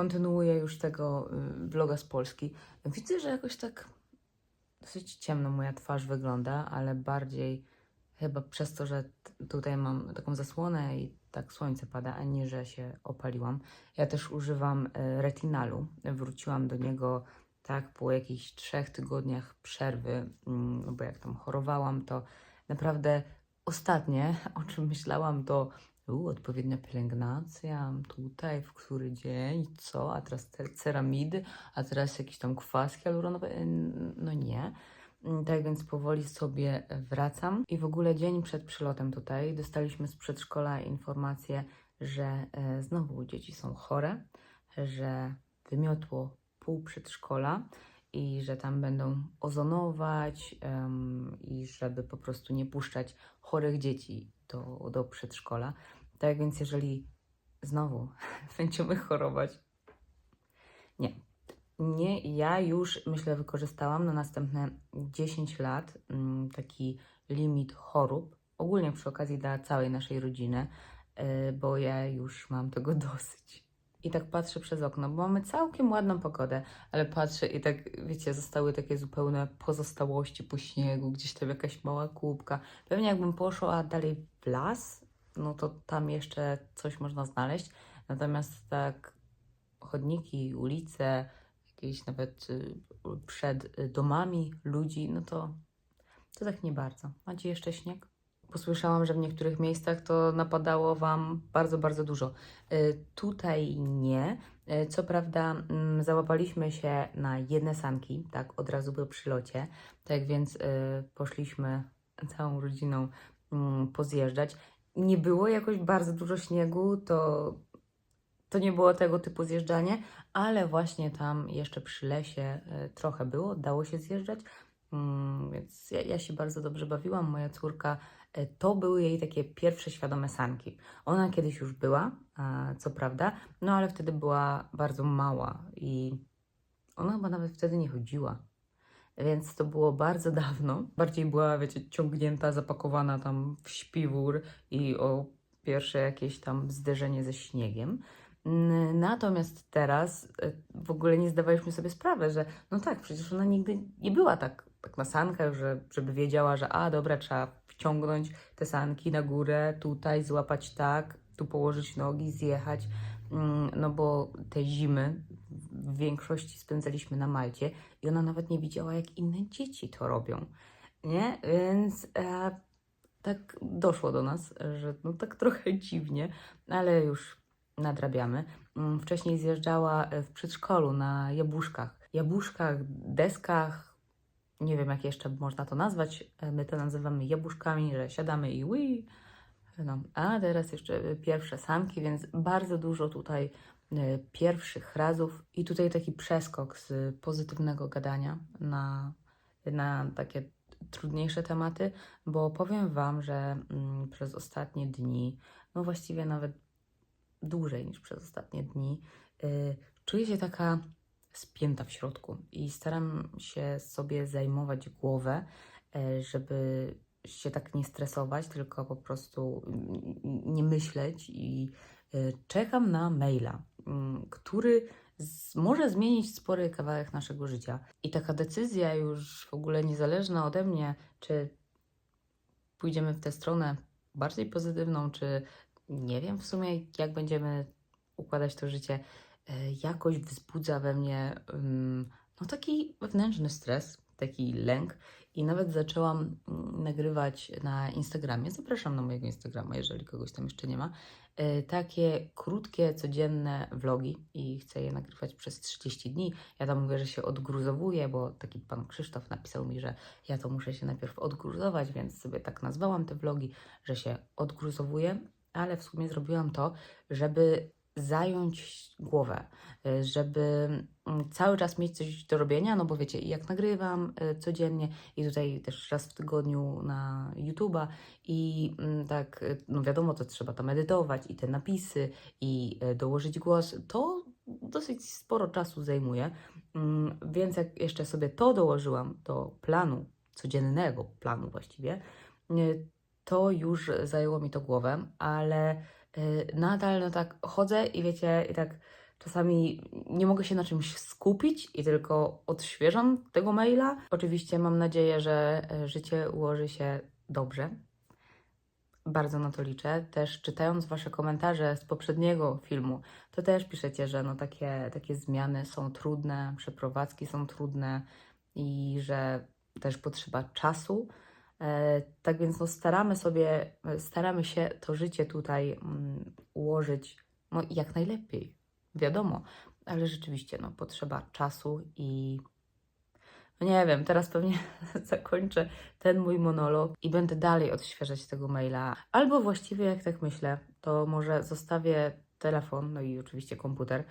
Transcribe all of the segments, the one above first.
kontynuuję już tego y, vloga z Polski. Widzę, że jakoś tak dosyć ciemno moja twarz wygląda, ale bardziej chyba przez to, że tutaj mam taką zasłonę i tak słońce pada, a nie, że się opaliłam. Ja też używam y, retinalu. Wróciłam do niego tak po jakichś trzech tygodniach przerwy, mm, bo jak tam chorowałam, to naprawdę ostatnie, o czym myślałam, to u, odpowiednia pielęgnacja, tutaj, w który dzień, co, a teraz te ceramidy, a teraz jakieś tam kwaski hialuronowe, N- no nie. Mm, Tak więc powoli sobie wracam. I w ogóle dzień przed przylotem tutaj dostaliśmy z przedszkola informację, że e, znowu dzieci są chore, że wymiotło pół przedszkola i że tam będą ozonować em, i żeby po prostu nie puszczać chorych dzieci do, do przedszkola. Tak więc jeżeli znowu będziemy chorować, nie. Nie, ja już myślę wykorzystałam na następne 10 lat mm, taki limit chorób, ogólnie przy okazji dla całej naszej rodziny, yy, bo ja już mam tego dosyć. I tak patrzę przez okno, bo mamy całkiem ładną pogodę, ale patrzę i tak, wiecie, zostały takie zupełne pozostałości po śniegu, gdzieś tam jakaś mała kubka. Pewnie jakbym poszła dalej w las, no to tam jeszcze coś można znaleźć. Natomiast tak chodniki, ulice, jakieś nawet y, przed y, domami ludzi, no to, to tak nie bardzo. Macie jeszcze śnieg? Posłyszałam, że w niektórych miejscach to napadało Wam bardzo, bardzo dużo. Y, Tutaj nie. Co prawda, mm, załapaliśmy się na jedne sanki, tak, od razu po przylocie. Tak więc poszliśmy całą rodziną mm, pozjeżdżać. Nie było jakoś bardzo dużo śniegu, to, to nie było tego typu zjeżdżanie, ale właśnie tam jeszcze przy lesie y, trochę było, dało się zjeżdżać. Mm, Więc ja, ja się bardzo dobrze bawiłam. Moja córka E, to były jej takie pierwsze świadome sanki. Ona kiedyś już była, co prawda, no ale wtedy była bardzo mała i ona chyba nawet wtedy nie chodziła. Więc to było bardzo dawno. Bardziej była, wiecie, ciągnięta, zapakowana tam w śpiwór i o pierwsze jakieś tam zderzenie ze śniegiem. Natomiast teraz e, w ogóle nie zdawaliśmy sobie sprawy, że no tak, przecież ona nigdy nie była tak, tak na sankach, że, żeby wiedziała, że a dobra, trzeba wciągnąć te sanki na górę, tutaj złapać tak, tu położyć nogi, zjechać. Mm, No bo te zimy w większości spędzaliśmy na Malcie i ona nawet nie widziała, jak inne dzieci to robią. Nie? Więc e, tak doszło do nas, że no tak trochę dziwnie, ale już nadrabiamy. Mm, Wcześniej zjeżdżała e, w przedszkolu na jabłuszkach. Jabłuszkach, deskach, nie wiem jak jeszcze można to nazwać. E, My to nazywamy jabłuszkami, że siadamy i ui. No, a teraz jeszcze e, pierwsze sanki, więc bardzo dużo tutaj e, pierwszych razów i tutaj taki przeskok z pozytywnego gadania na, na takie trudniejsze tematy, bo powiem Wam, że mm, przez ostatnie dni, no właściwie nawet dłużej niż przez ostatnie dni, y, czuję się taka spięta w środku i staram się sobie zajmować głowę, y, żeby się tak nie stresować, tylko po prostu nie myśleć i y, czekam na maila, mm, który może zmienić spory kawałek naszego życia. I taka decyzja już w ogóle niezależna ode mnie, czy pójdziemy w tę stronę bardziej pozytywną, czy nie wiem w sumie, jak będziemy układać to życie, e, jakoś wzbudza we mnie no taki wewnętrzny stres, taki lęk. I nawet zaczęłam mm, nagrywać na Instagramie. Zapraszam na mojego Instagrama, jeżeli kogoś tam jeszcze nie ma. e, Takie krótkie, codzienne vlogi i chcę je nagrywać przez 30 dni. Ja tam mówię, że się odgruzowuję, bo taki pan Krzysztof napisał mi, że ja to muszę się najpierw odgruzować, więc sobie tak nazwałam te vlogi, że się odgruzowuję, ale w sumie zrobiłam to, żeby zająć głowę, y, żeby mm, cały czas mieć coś do robienia, no bo wiecie, jak nagrywam y, codziennie i tutaj też raz w tygodniu na YouTube'a i mm, tak, y, no wiadomo, to trzeba tam edytować i te napisy i dołożyć głos, to dosyć sporo czasu zajmuje, Mm, więc jak jeszcze sobie to dołożyłam do planu, codziennego planu właściwie, to już zajęło mi to głowę, ale nadal no tak chodzę i wiecie, i tak czasami nie mogę się na czymś skupić i tylko odświeżam tego maila. Oczywiście mam nadzieję, że e, życie ułoży się dobrze. Bardzo na to liczę. Też czytając Wasze komentarze z poprzedniego filmu, to też piszecie, że no takie, takie zmiany są trudne, przeprowadzki są trudne i że też potrzeba czasu. E, tak więc no staramy sobie, staramy się to życie tutaj mm, ułożyć no, jak najlepiej. Wiadomo, ale rzeczywiście no, potrzeba czasu i no nie wiem, teraz pewnie zakończę ten mój monolog i będę dalej odświeżać tego maila. Albo właściwie, jak tak myślę, to może zostawię telefon, no i oczywiście komputer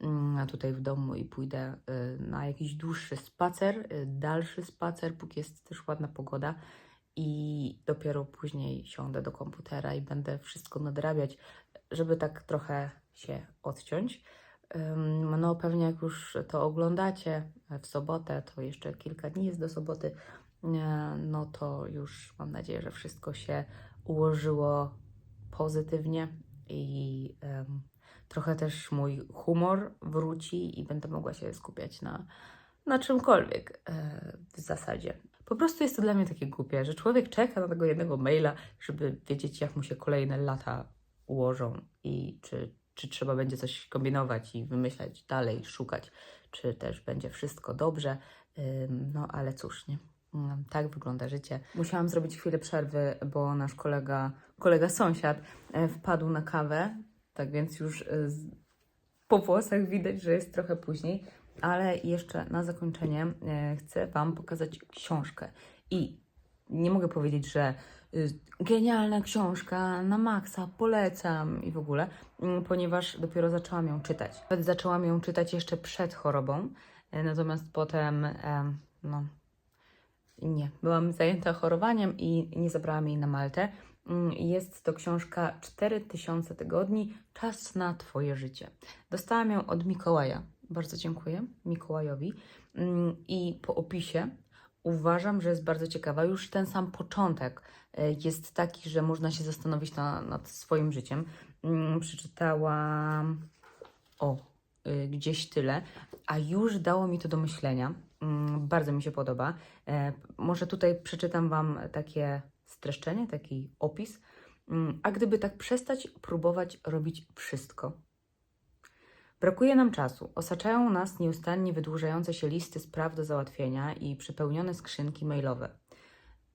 mm, tutaj w domu i pójdę y, na jakiś dłuższy spacer, y, dalszy spacer, póki jest też ładna pogoda. I dopiero później siądę do komputera i będę wszystko nadrabiać, żeby tak trochę się odciąć. No, pewnie jak już to oglądacie w sobotę, to jeszcze kilka dni jest do soboty, e, no to już mam nadzieję, że wszystko się ułożyło pozytywnie i em, trochę też mój humor wróci i będę mogła się skupiać na, na czymkolwiek e, w zasadzie. Po prostu jest to dla mnie takie głupie, że człowiek czeka na tego jednego maila, żeby wiedzieć, jak mu się kolejne lata ułożą i czy, czy trzeba będzie coś kombinować i wymyślać dalej, szukać, czy też będzie wszystko dobrze. No ale cóż, nie. Ym, Tak wygląda życie. Musiałam zrobić chwilę przerwy, bo nasz kolega, kolega sąsiad e, wpadł na kawę, tak więc już e, po włosach widać, że jest trochę później, ale jeszcze na zakończenie e, chcę Wam pokazać książkę. I nie mogę powiedzieć, że y, genialna książka na maksa, polecam i w ogóle, mm, ponieważ dopiero zaczęłam ją czytać. Nawet zaczęłam ją czytać jeszcze przed chorobą, e, natomiast potem, em, no, nie, byłam zajęta chorowaniem i nie zabrałam jej na Maltę. Mm, Jest to książka 4000 tygodni, czas na Twoje życie. Dostałam ją od Mikołaja. Bardzo dziękuję Mikołajowi. Mm, I po opisie uważam, że jest bardzo ciekawa. Już ten sam początek e, jest taki, że można się zastanowić na, nad swoim życiem. Mm, Przeczytałam o y, gdzieś tyle, a już dało mi to do myślenia. Mm, Bardzo mi się podoba. E, Może tutaj przeczytam Wam takie streszczenie, taki opis. A gdyby tak przestać próbować robić wszystko? Brakuje nam czasu. Osaczają nas nieustannie wydłużające się listy spraw do załatwienia i przepełnione skrzynki mailowe.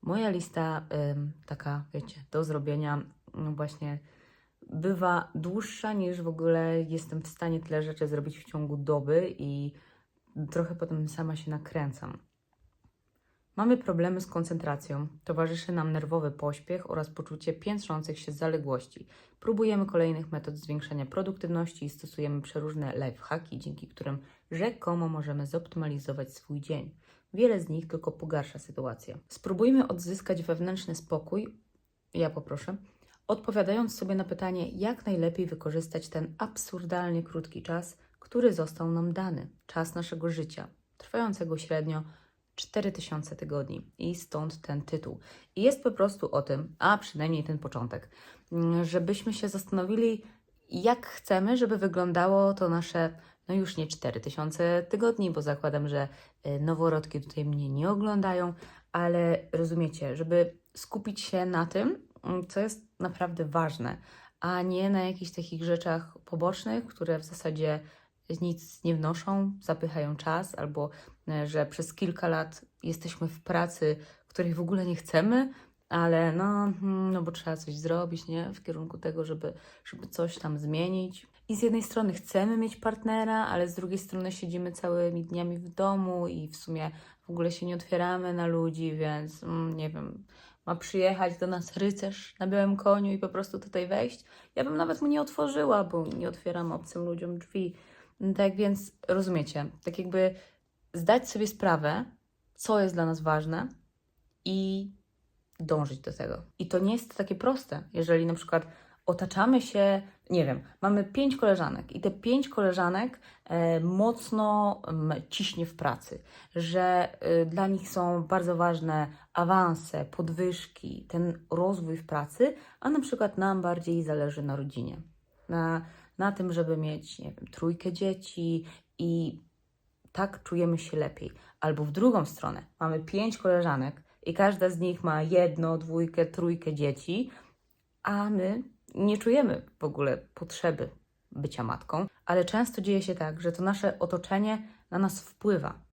Moja lista, ym, taka, wiecie, do zrobienia, no właśnie bywa dłuższa niż w ogóle jestem w stanie tyle rzeczy zrobić w ciągu doby i trochę potem sama się nakręcam. Mamy problemy z koncentracją, towarzyszy nam nerwowy pośpiech oraz poczucie piętrzących się zaległości. Próbujemy kolejnych metod zwiększenia produktywności i stosujemy przeróżne lifehacki, dzięki którym rzekomo możemy zoptymalizować swój dzień. Wiele z nich tylko pogarsza sytuację. Spróbujmy odzyskać wewnętrzny spokój, ja poproszę, odpowiadając sobie na pytanie, jak najlepiej wykorzystać ten absurdalnie krótki czas, który został nam dany czas naszego życia, trwającego średnio 4000 tygodni. I stąd ten tytuł. I jest po prostu o tym, a przynajmniej ten początek, żebyśmy się zastanowili, jak chcemy, żeby wyglądało to nasze, no już nie 4000 tygodni, bo zakładam, że y, noworodki tutaj mnie nie oglądają, ale rozumiecie, żeby skupić się na tym, co jest naprawdę ważne, a nie na jakichś takich rzeczach pobocznych, które w zasadzie nic nie wnoszą, zapychają czas, albo e, że przez kilka lat jesteśmy w pracy, której w ogóle nie chcemy, ale no, mm, no bo trzeba coś zrobić, nie? W kierunku tego, żeby, żeby coś tam zmienić. I z jednej strony chcemy mieć partnera, ale z drugiej strony siedzimy całymi dniami w domu i w sumie w ogóle się nie otwieramy na ludzi, więc mm, nie wiem, ma przyjechać do nas rycerz na białym koniu i po prostu tutaj wejść. Ja bym nawet mu nie otworzyła, bo nie otwieram obcym ludziom drzwi. Tak więc rozumiecie, tak jakby zdać sobie sprawę, co jest dla nas ważne i dążyć do tego. I to nie jest takie proste, jeżeli na przykład otaczamy się, nie wiem, mamy pięć koleżanek i te pięć koleżanek e, mocno m, ciśnie w pracy, że e, dla nich są bardzo ważne awanse, podwyżki, ten rozwój w pracy, a na przykład nam bardziej zależy na rodzinie. Na, na tym, żeby mieć, nie wiem, trójkę dzieci i tak czujemy się lepiej. Albo w drugą stronę, mamy pięć koleżanek i każda z nich ma jedno, dwójkę, trójkę dzieci, a my nie czujemy w ogóle potrzeby bycia matką, ale często dzieje się tak, że to nasze otoczenie na nas wpływa.